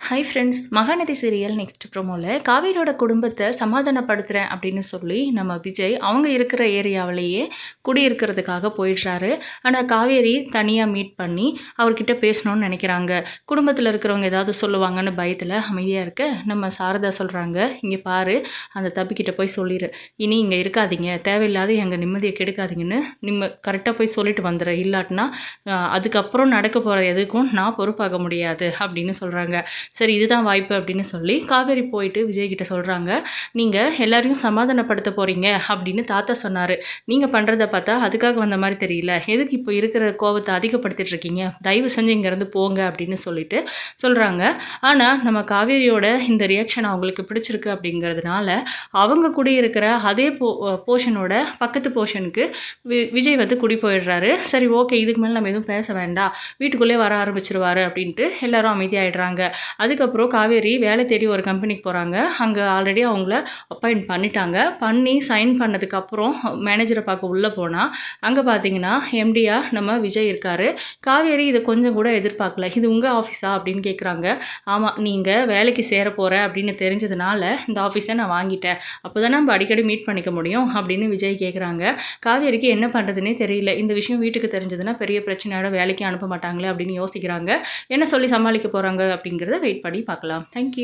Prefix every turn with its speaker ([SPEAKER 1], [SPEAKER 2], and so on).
[SPEAKER 1] Hi friends Mahanadi serial next ப்ரோமோவில் காவேரியோட குடும்பத்தை சமாதானப்படுத்துகிறேன் அப்படின்னு சொல்லி நம்ம விஜய் அவங்க இருக்கிற ஏரியாவிலேயே குடியிருக்கிறதுக்காக போயிடுறாரு. ஆனால் காவேரி தனியாக மீட் பண்ணி அவர்கிட்ட பேசணும்னு நினைக்கிறாங்க. குடும்பத்தில் இருக்கிறவங்க ஏதாவது சொல்லுவாங்கன்னு பயத்தில் அமைதியாக இருக்க நம்ம சாரதா சொல்கிறாங்க இங்கே பாரு அந்த தப்பிக்கிட்ட போய் சொல்லிடு இனி இங்கே இருக்காதீங்க தேவையில்லாத எங்கள் நிம்மதியை கெடுக்காதீங்கன்னு நிம்ம கரெக்டாக போய் சொல்லிட்டு வந்துடு இல்லாட்டினா அதுக்கப்புறம் நடக்க போகிற எதுக்கும் நான் பொறுப்பாக முடியாது அப்படின்னு சொல்கிறாங்க சரி இதுதான் வாய்ப்பு அப்படின்னு சொல்லி காவேரி போயிட்டு விஜய் கிட்ட சொல்கிறாங்க நீங்கள் எல்லாரையும் சமாதானப்படுத்த போகிறீங்க அப்படின்னு தாத்தா சொன்னார். நீங்கள் பண்ணுறத பார்த்தா அதுக்காக வந்த மாதிரி தெரியல. எதுக்கு இப்போ இருக்கிற கோவத்தை அதிகப்படுத்திட்டு இருக்கீங்க? தயவு செஞ்சு இங்கேருந்து போங்க அப்படின்னு சொல்லிட்டு சொல்கிறாங்க ஆனால் நம்ம காவேரியோட இந்த ரியாக்ஷன் அவங்களுக்கு பிடிச்சிருக்கு அப்படிங்கிறதுனால அவங்க கூட இருக்கிற அதே போ போர்ஷனோட பக்கத்து போர்ஷனுக்கு வி விஜய் வந்து குடி போயிடுறாரு. சரி ஓகே இதுக்கு மேலே நம்ம எதுவும் பேச வேண்டாம். வீட்டுக்குள்ளே வர ஆரம்பிச்சிருவாரு அப்படின்ட்டு எல்லாரும் அமைதியாகிடுறாங்க அதுக்கப்புறம் காவேரி வேலை தேடி ஒரு கம்பெனிக்கு போகிறாங்க அங்கே ஆல்ரெடி அவங்கள அப்பாயிண்ட் பண்ணிட்டாங்க. பண்ணி சைன் பண்ணதுக்கப்புறம் மேனேஜரை பார்க்க உள்ளே போனால் அங்கே பார்த்தீங்கன்னா எம்டியாக நம்ம விஜய் இருக்கார். காவேரி இதை கொஞ்சம் கூட எதிர்பார்க்கல. இது உங்கள் ஆஃபீஸா அப்படின்னு கேட்குறாங்க ஆமாம் நீங்கள் வேலைக்கு சேர போகிற அப்படின்னு தெரிஞ்சதுனால இந்த ஆஃபீஸை நான் வாங்கிட்டேன். அப்போ தான் நம்ம அடிக்கடி மீட் பண்ணிக்க முடியும் அப்படின்னு விஜய் கேட்குறாங்க காவேரிக்கு என்ன பண்ணுறதுனே தெரியல. இந்த விஷயம் வீட்டுக்கு தெரிஞ்சதுன்னா பெரிய பிரச்சனையோட வேலைக்கு அனுப்ப மாட்டாங்களே அப்படின்னு யோசிக்கிறாங்க. என்ன சொல்லி சமாளிக்க போகிறாங்க அப்படிங்கிறத வெயிட் பண்ணி பார்க்கலாம் தேங்க்யூ